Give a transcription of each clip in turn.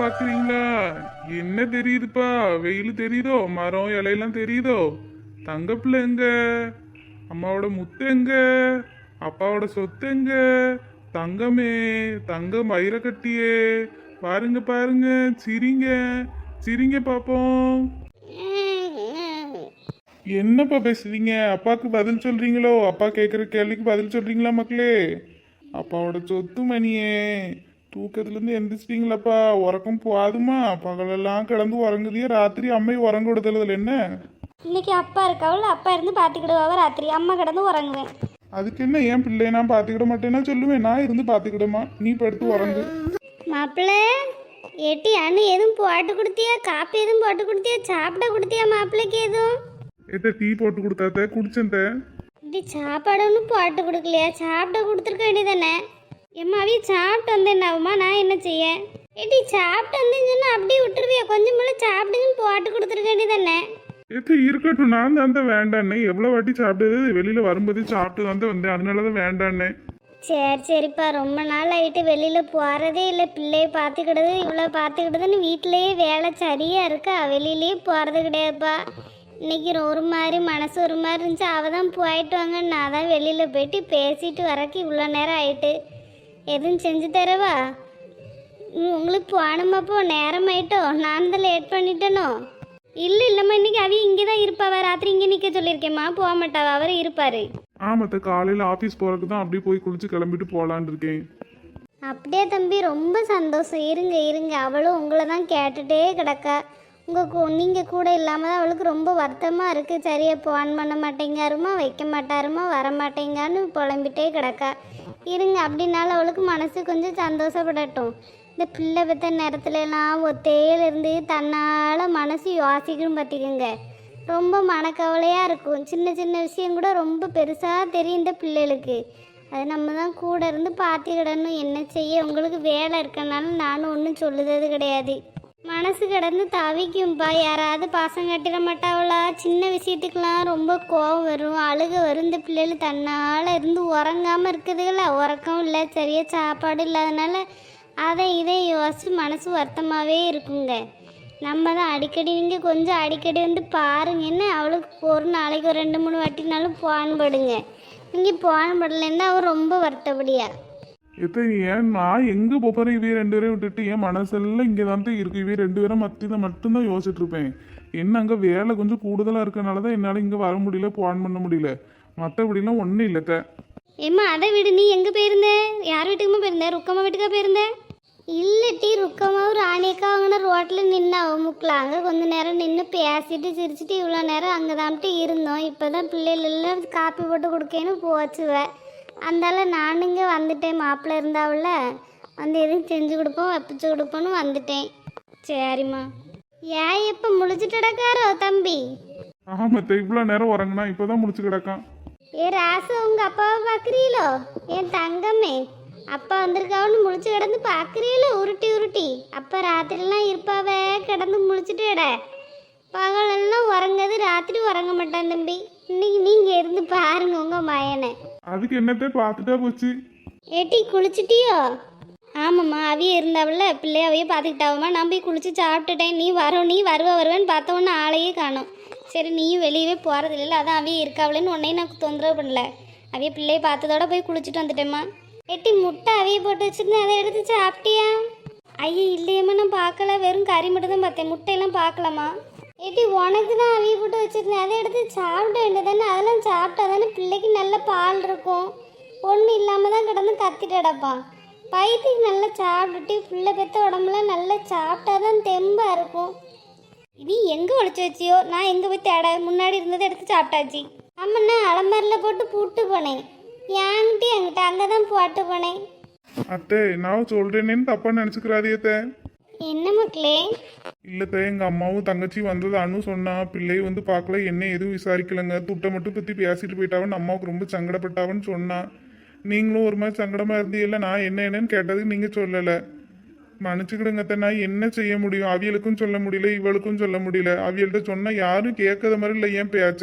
பாக்குறீங்களா? என்ன தெரியுதுப்பா? வெயில் தெரியுதோ? மரம் இலையெல்லாம் தெரியுதோ? தங்க பிள்ளை எங்க? அம்மாவோட முத்து எங்க? அப்பாவோட சொத்து எங்க? தங்கமே தங்கம் வயிற கட்டியே. பாருங்க பாருங்க சிரிங்க. சிரிங்க பாப்போம். என்னப்பா பேசுறீங்க? அப்பாவுக்கு பதில் சொல்றீங்களோ? அப்பா கேட்குற கேள்விக்கு பதில் சொல்றீங்களா மக்களே? அப்பாவோட சொத்து மணியே. தூக்கத்துலேருந்து எந்திரிச்சிட்டீங்களாப்பா உறக்கம் போதுமா பகலெல்லாம் கிடந்து உறங்குதியே ராத்திரி அம்மை உறங்க விடுதல என்ன? இன்னைக்கு அப்பா இருக்காவில் அப்பா இருந்து பார்த்துக்கிடுவாவ ராத்திரி. அம்மா கிடந்து உறங்குவேன். அதுக்கு என்ன ஏன் பிள்ளைய நான் பார்த்துக்கிட மாட்டேன்னா சொல்லுவேன். நான் இருந்து பார்த்துக்கிடுமா நீ படுத்து உறங்கு. மாப்பிள்ள ஏட்டி அண்ணு எதுவும் போட்டு கொடுத்தியா? காப்பி எதுவும் போட்டு கொடுத்தியா? சாப்பிட கொடுத்தியா மாப்பிள்ளைக்கு எதுவும்? எத்த டீ போட்டு கொடுத்தாத்த? குடிச்சேன் இப்படி சாப்பாடு ஒன்றும் போட்டு கொடுக்கலையா? சாப்பிட கொடுத்துருக்க வேண்டியதானே எம்மா அவி சாப்பிட்டு வந்தேன் ஆகுமா நான் என்ன செய்ய? ஏட்டி சாப்பிட்டு வந்தேன்னு சொன்னா அப்படியே விட்டுருவியா? கொஞ்சம் போல சாப்பிடுங்கன்னு போட்டு கொடுத்துருக்க வேண்டியதானே? எத்த இருக்கட்டும் நான் தான் தான் வேண்டான்னே எவ்வளோ வாட்டி சாப்பிட்டது வெளியில் வரும்போதே சாப்பிட்டு தான் தான் வந்தேன். அதனால தான் வேண்டான்னே சரி சரிப்பா. ரொம்ப நாள் ஆகிட்டு வெளியில் போகிறதே இல்லை. பிள்ளைய பார்த்துக்கிடுது இவ்வளோ பார்த்துக்கிடுதுன்னு வீட்டிலேயே வேலை சரியாக இருக்கா? வெளியிலேயே போகிறது கிடையாதுப்பா. இன்னைக்கு ஒரு மாதிரி மனசு ஒரு மாதிரி இருந்துச்சு. அவள் தான் போயிட்டு வாங்க நான் தான் வெளியில் போயிட்டு பேசிட்டு வரக்கு இவ்வளோ நேரம் ஆயிட்டு. எதுவும் செஞ்சு தரவா? உங்களுக்கு போகணுமாப்போ நேரம் ஆயிட்டோ நான் தான் லேட் பண்ணிட்டேனோ? இல்லை இல்லைம்மா இன்னைக்கு அவ இங்கே தான் இருப்பாவா? ராத்திரி இங்கே நிற்க சொல்லியிருக்கேம்மா. போக மாட்டாவா? அவர் இருப்பார். ஆமாத்த காலையில் ஆஃபீஸ் போகிறதுக்கு தான் அப்படியே போய் குளிச்சு கிளம்பிட்டு போகலான்னு இருக்கேன். அப்படியே தம்பி ரொம்ப சந்தோஷம். இருங்க இருங்க. அவளும் உங்களை தான் கேட்டுட்டே கிடக்கா. உங்கள் நீங்கள் கூட இல்லாமல் தான் அவளுக்கு ரொம்ப வருத்தமாக இருக்குது சரியா ஃபோன் பண்ண மாட்டேங்காருமா? வைக்க மாட்டாருமா? வர மாட்டேங்கான்னு புலம்பிட்டே கிடக்கா. இருங்க அப்படின்னாலும் அவளுக்கு மனசு கொஞ்சம் சந்தோஷப்படட்டும். இந்த பிள்ளை பெற்ற நேரத்துலலாம் ஒத்தையிலிருந்து இருந்து தன்னால் மனசு யோசிக்கணும் பார்த்துக்கோங்க ரொம்ப மனக்கவலையாக இருக்கும். சின்ன சின்ன விஷயம் கூட ரொம்ப பெருசாக தெரியும் இந்த பிள்ளைகளுக்கு. அது நம்ம தான் கூட இருந்து பார்த்துக்கிடணும் என்ன செய்ய? உங்களுக்கு வேலை இருக்கனால நானும் ஒன்றும் சொல்லுறது கிடையாது. மனசு கிடந்து தவிக்கும்பா. யாராவது பாசம் கட்டிட மாட்டாவளா? சின்ன விஷயத்துக்கெலாம் ரொம்ப கோவம் வரும். அழுக வரும். இந்த பிள்ளைகள் தன்னால் இருந்து உறங்காமல் இருக்குதுங்கள உறக்கம் இல்லை சரியாக சாப்பாடு இல்லாதனால அதை இதை யோசிச்சு மனசு வருத்தமாகவே இருக்குங்க. நம்ம தான் அடிக்கடி நீங்கள் கொஞ்சம் அடிக்கடி வந்து பாருங்கன்னு அவளுக்கு ஒரு நாளைக்கு ஒரு ரெண்டு மூணு வாட்டினாலும் போன் படுங்க. நீங்கள் போன் படலைன்னா அவள் ரொம்ப வருத்தப்படியா? எத்த ஏன் நான் எங்கே போகிறேன் இவே ரெண்டு பேரையும் விட்டுட்டு என் மனசெல்லாம் இங்கே தான் தான் இருக்கு. இவே ரெண்டு பேரும் மத்தி தான் மட்டும்தான் யோசிச்சுட்டு இருப்பேன். என்ன அங்கே வேலை கொஞ்சம் கூடுதலாக இருக்கனால தான் என்னால் இங்கே வர முடியல போன் பண்ண முடியல. மற்றபடிலாம் ஒன்றும் இல்லைத்த ஏம்மா அதை விடு. நீ எங்கே போயிருந்த? யார் வீட்டுக்குமா போயிருந்த? ருக்கம்மா வீட்டுக்கா போயிருந்த? இல்லட்டி ருக்கமாவும் ராணியக்கா அவங்க ரோட்டில் நின்று அவ முக்கில் அங்கே கொஞ்ச நேரம் நின்று பேசிட்டு சிரிச்சிட்டு இவ்வளோ நேரம் அங்கே தான்ட்டு இருந்தோம். இப்போ தான் பிள்ளைகளெல்லாம் காப்பி போட்டு கொடுக்கேன்னு போச்சுவ. அந்தால நானுங்க வந்துட்டேன். மாப்பிள்ளை இருந்தாவுல வந்து எதுவும் செஞ்சு கொடுப்போம் வப்பிச்சு கொடுப்போன்னு வந்துட்டேன். சரிம்மா. ஏன் எப்போ முழிச்சிட்டடக்காரோ தம்பி? ஆமாத்த இவ்வளோ நேரம் உறங்கினா இப்போ தான் முடிச்சு கிடக்கான். ஏ ராசு உங்க அப்பாவை பார்க்குறீங்களோ என் தங்கமே. அப்பா வந்திருக்காவன்னு முழிச்சு கிடந்து பார்க்குறீங்களோ உருட்டி உருட்டி. அப்பா ராத்திரிலாம் இருப்பாவே கிடந்து முழிச்சிட்டு விட பகலெல்லாம் உறங்காது ராத்திரி உறங்க மாட்டான் தம்பி. இன்னைக்கு நீங்கள் இருந்து பாருங்க உங்கள் மயனை. அதுக்கு என்னத்தை பார்த்துட்டா போச்சு? ஏட்டி குளிச்சிட்டியோ? ஆமாம்மா அவிய இருந்தாவில்ல பிள்ளைய அவைய பார்த்துக்கிட்டாவம்மா நான் போய் குளிச்சு சாப்பிட்டுட்டேன். நீ வரும் நீ வருவ வருவேன்னு பார்த்த உடனே ஆளையே காணோம். சரி நீயும் வெளியவே போகிறது இல்லைல்ல அதான் அவிய இருக்காவளேன்னு உன்னையும் நான் தொந்தரவு பண்ணல. அவிய பிள்ளைய பார்த்ததோட போய் குளிச்சுட்டு வந்துட்டேம்மா. ஏட்டி முட்டை அவிய போட்டு வச்சிருந்தேன் அதை எடுத்து சாப்பிட்டியா? ஐயா இல்லையம்மா நான் பார்க்கல. வெறும் கறி மட்டும் தான் பார்த்தேன். முட்டையெல்லாம் பார்க்கலாமா ஏட்டி உனக்கு தான் அவிய போட்டு வச்சிருந்தேன். அதை எடுத்து சாப்பிட வேண்டியதானே அதெல்லாம் சாப்பிட்டா தானே பிள்ளைக்கு நல்ல பால் இருக்கும். ஒன்றும் இல்லாமல் தான் கிடந்து கத்திட்டு கிடப்பான் வயிற்றுக்கு நல்லா சாப்பிட்டுட்டு பிள்ளை பெத்த உடம்புலாம் நல்லா சாப்பிட்டா தான் தெம்பாக இருக்கும். நீ எங்கே ஒழிச்சு வச்சியோ? நான் எங்கே போய் தேட? முன்னாடி இருந்ததை எடுத்து சாப்பிட்டாச்சு. ஆமாண்ணா அலமாரியில் போட்டு பூட்டு போனேன். என்கிட்ட என்கிட்ட அங்கே தான் போட்டு போனேன். அத்தை நான் சொல்கிறேனேன்னு தப்பாக நினச்சிக்கிறாதியத்தை என்ன மக்களே? இல்லத்த எங்க அம்மாவும் தங்கச்சி வந்தது அனு சொன்னா பிள்ளையை வந்து பார்க்கல என்ன எதுவும் விசாரிக்கலங்க. துட்டை மட்டும் பத்தி பேசிட்டு போயிட்டாவன்னு அம்மாவுக்கு ரொம்ப சங்கடப்பட்டாவன்னு சொன்னா. நீங்களும் ஒரு மாதிரி சங்கடமா இருந்தீங்கல்ல நான் என்ன என்னன்னு கேட்டதுக்கு நீங்க சொல்லல. மன்னிச்சுக்கிடுங்கத்த நான் என்ன செய்ய முடியும்? அவியலுக்கும் சொல்ல முடியல இவளுக்கும் சொல்ல முடியல. அவியல்கிட்ட சொன்னா யாரும் கேட்காத மாதிரி இல்லை ஏன் பேச்ச?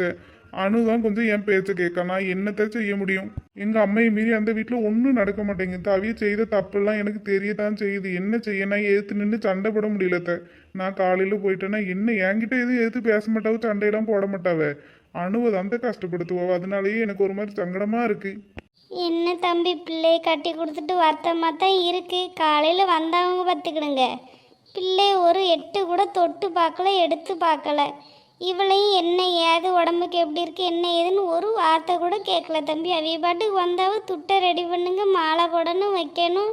அனு தான் கொஞ்சம் என் பேச்சை கேட்க நான் என்னத்த செய்ய முடியும்? எங்க அம்மையை மீறி அந்த வீட்டில் ஒன்றும் நடக்க மாட்டேங்குது. அவிய செய்த தப்பெல்லாம் எனக்கு தெரியத்தான் செய்யுது. என்ன செய்ய நான் ஏற்று நின்று சண்டை போட முடியலத்த. நான் காலையில் போயிட்டேன்னா என்ன என்கிட்ட எதுவும் எதிர்த்து பேச மாட்டாவோ சண்டையெல்லாம் போட மாட்டாவ? அணுவை தான் கஷ்டப்படுத்துவோம் அதனாலயே எனக்கு ஒரு மாதிரி சங்கடமா இருக்கு. என்ன தம்பி பிள்ளையை கட்டி கொடுத்துட்டு வருத்தமாக தான் இருக்கு. காலையில் வந்தவங்க பார்த்துக்கிடுங்க. பிள்ளை ஒரு எட்டு கூட தொட்டு பார்க்கல எடுத்து பார்க்கல. இவளையும் என்ன ஏது உடம்புக்கு எப்படி இருக்கு என்ன ஏதுன்னு ஒரு வார்த்தை கூட கேட்கல தம்பி. அவிய பாட்டுக்கு வந்தாவ துட்டை ரெடி பண்ணுங்க மாலை போடணும் வைக்கணும்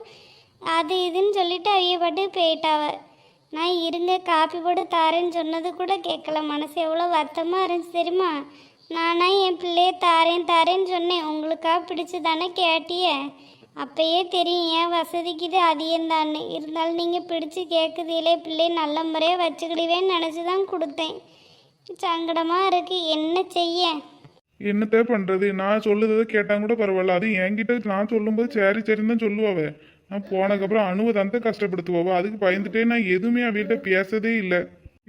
அது இதுன்னு சொல்லிட்டு அவிய பாட்டுக்கு போயிட்டாவ. நான் இருங்க காப்பி போட்டு தாரேன்னு சொன்னது கூட கேட்கல. மனசு எவ்வளோ வருத்தமாக இருந்துச்சு தெரியுமா? நானா என் பிள்ளைய தாரேன் தாரேன்னு சொன்னேன். உங்களுக்காக பிடிச்சு தானே கேட்டிய? அப்பயே தெரியும் ஏன் வசதிக்கு இது அதிகம்தான்னு இருந்தாலும் நீங்கள் பிடிச்சி கேட்குதிலே பிள்ளைய நல்ல முறையாக வச்சுக்கிடுவேன்னு நினச்சி தான் கொடுத்தேன். சங்கடமாக இருக்கு. என்ன செய்ய? என்னத்த பண்றது? நான் சொல்லுறதை கேட்டாங்க கூட பரவாயில்ல. அது என்கிட்ட நான் சொல்லும்போது சரி சரின்னு தான் சொல்லுவாவ. நான் போனதுக்கப்புறம் அணுவை தந்த கஷ்டப்படுத்துவாவ. அதுக்கு பயந்துட்டே நான் எதுவுமே அவர்கிட்ட பேசதே இல்லை.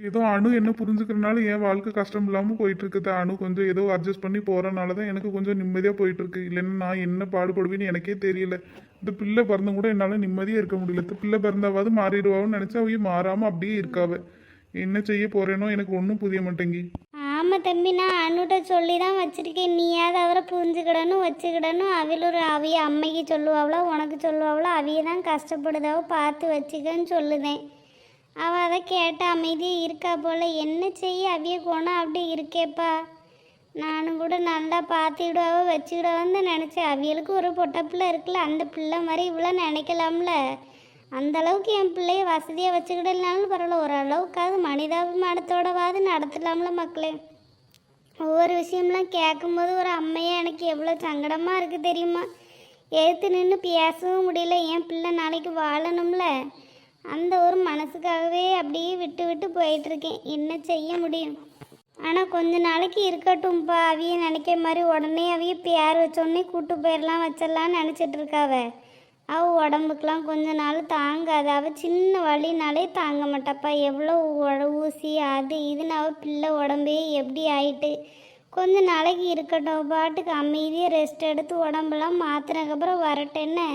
ஏதோ அணு என்ன புரிஞ்சுக்கிறனால என் வாழ்க்கை கஷ்டம் இல்லாமல் போயிட்டு இருக்குது அணு கொஞ்சம் ஏதோ அட்ஜஸ்ட் பண்ணி போறனால தான் எனக்கு கொஞ்சம் நிம்மதியாக போயிட்டு இருக்கு இல்லைன்னா நான் என்ன பாடுபடுவேன்னு எனக்கே தெரியல. இந்த பிள்ளை பிறந்தும் கூட என்னால் நிம்மதியாக இருக்க முடியல. இந்த பிள்ளை பிறந்தாவது மாறிடுவான்னு நினச்சா அவங்க மாறாமல் அப்படியே இருக்காவே. என்ன செய்ய போறேனோ எனக்கு ஒன்றும் புரிய மாட்டேங்கி. ஆமாம் தம்பி நான் அண்ணுகிட்ட சொல்லி தான் வச்சுருக்கேன். நீயாவது அவரை புரிஞ்சுக்கிடணும் வச்சுக்கிடணும். ஒரு அவிய அம்மைக்கு சொல்லுவாவளோ உனக்கு சொல்லுவாவளோ அவிய தான் கஷ்டப்படுதாவோ பார்த்து வச்சுக்கன்னு சொல்லுதேன். அவள் அதை கேட்ட அமைதியாக இருக்கா போல். என்ன செய்ய அவிய கோணம் அப்படி இருக்கேப்பா. நானும் கூட நல்லா பார்த்துக்கிடுவாவோ வச்சுக்கிடுவான்னு நினச்சேன். அவியலுக்கு ஒரு பொட்டை பிள்ளை இருக்குல்ல அந்த பிள்ளை மாதிரி இவ்வளோ நினைக்கலாம்ல. அந்த அளவுக்கு என் பிள்ளைய வசதியாக வச்சுக்கிடலனாலும் பரவாயில்ல. ஓரளவுக்காவது மனிதாபிமானத்தோடவாது நடத்தலாம்ல மக்களே. ஒவ்வொரு விஷயம்லாம் கேட்கும்போது ஒரு அம்மையாக எனக்கு எவ்வளோ சங்கடமாக இருக்குது தெரியுமா? எடுத்து நின்று பேசவும் முடியல. என் பிள்ளை நாளைக்கு வாழணும்ல. அந்த ஒரு மனசுக்காகவே அப்படியே விட்டு விட்டு போயிட்டுருக்கேன். என்ன செய்ய முடியும்? ஆனால் கொஞ்ச நாளைக்கு இருக்கட்டும்ப்பா அவிய நினைக்கிற மாதிரி உடனே அவிய பேர் வச்சோடனே கூட்டு போயிடலாம் வச்சிடலாம்னு நினச்சிட்டு இருக்காவ அவ உடம்புக்கெலாம் கொஞ்ச நாள் தாங்காது. அவள் சின்ன வழினாலே தாங்க மாட்டாப்பா. எவ்வளோ ஊசி அது இதுன்னு அவள் பிள்ளை உடம்பே எப்படி ஆயிட்டு. கொஞ்ச நாளைக்கு இருக்கட்டும். பாட்டுக்கு அமைதியாக ரெஸ்ட் எடுத்து உடம்பெல்லாம் மாற்றினதுக்கப்புறம் வரட்டேன்னு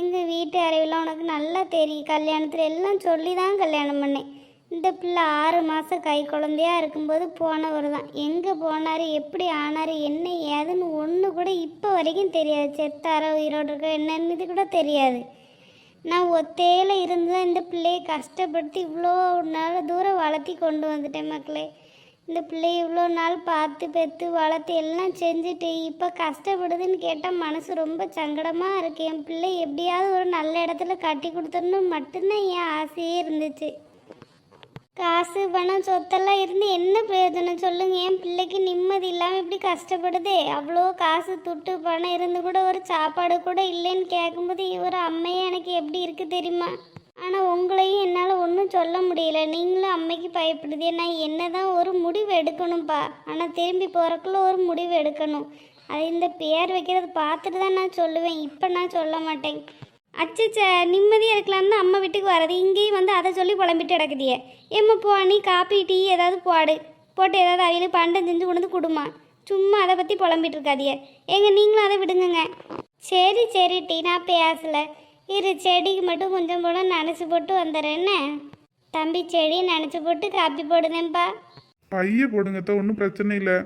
எங்கள் வீட்டு அறிவில் உனக்கு நல்லா தெரியும். கல்யாணத்தில் எல்லாம் சொல்லி தான் கல்யாணம் பண்ணேன். இந்த பிள்ளை ஆறு மாதம் கை குழந்தையா இருக்கும்போது போனவர் தான். எங்கே போனார் எப்படி ஆனார் என்ன ஏதுன்னு ஒன்று கூட இப்போ வரைக்கும் தெரியாது. செத்தாரோ உயிரோடு இருக்கோ என்னன்னு இது கூட தெரியாது. நான் ஒத்தையில் இருந்து தான் இந்த பிள்ளையை கஷ்டப்படுத்தி இவ்வளோ நாள் தூரம் வளர்த்தி கொண்டு வந்துட்டேன் மக்களே. இந்த பிள்ளையை இவ்வளோ நாள் பார்த்து பெற்று வளர்த்து எல்லாம் செஞ்சுட்டு இப்போ கஷ்டப்படுதுன்னு கேட்டால் மனசு ரொம்ப சங்கடமாக இருக்கு. என் பிள்ளை எப்படியாவது ஒரு நல்ல இடத்துல கட்டி கொடுத்துடணும். மட்டும்தான் என் ஆசையே இருந்துச்சு. காசு பணம் சொத்தெல்லாம் இருந்து என்ன பிரயோஜனம்? சொல்லுங்க. என் பிள்ளைக்கு நிம்மதி இல்லாமல் இப்படி கஷ்டப்படுதே? அவ்வளோ காசு துட்டு பணம் இருந்து கூட ஒரு சாப்பாடு கூட இல்லைன்னு கேட்கும்போது ஒரு அம்மையே எனக்கு எப்படி இருக்கு தெரியுமா? ஆனால் உங்களையும் என்னால் ஒன்றும் சொல்ல முடியல. நீங்களும் அம்மைக்கு பயப்படுதே. நான் என்ன தான் ஒரு முடிவு எடுக்கணும்ப்பா ஆனால் திரும்பி போகிறக்குள்ள ஒரு முடிவு எடுக்கணும். அது இந்த பேர் வைக்கிறது பார்த்துட்டு தான் நான் சொல்லுவேன். இப்போ நான் சொல்ல மாட்டேன். அச்சச்ச நிம்மதியாக இருக்கலாம்னு அம்மா வீட்டுக்கு வரது இங்கேயும் வந்து அதை சொல்லி புலம்பிட்டு கிடக்குதியே. ஏம்மா போ நீ காப்பி டீ ஏதாவது போடு. போட்டு ஏதாவது அவியல் பண்டம் செஞ்சு கொண்டு வந்து கொடுமா. சும்மா அதை பற்றி புலம்பிட்டு இருக்காதியே. ஏங்க நீங்களும் அதை விடுங்கங்க. சரி சரி டீ நான் பேசலை. இரு செடிக்கு மட்டும் கொஞ்சம் போல நனைச்சி போட்டு வந்துடுறேன். தம்பி செடியை நனைச்சி போட்டு காப்பி போடுதேன்ப்பா பைய போடுங்கத்த ஒன்றும் பிரச்சனை இல்லை.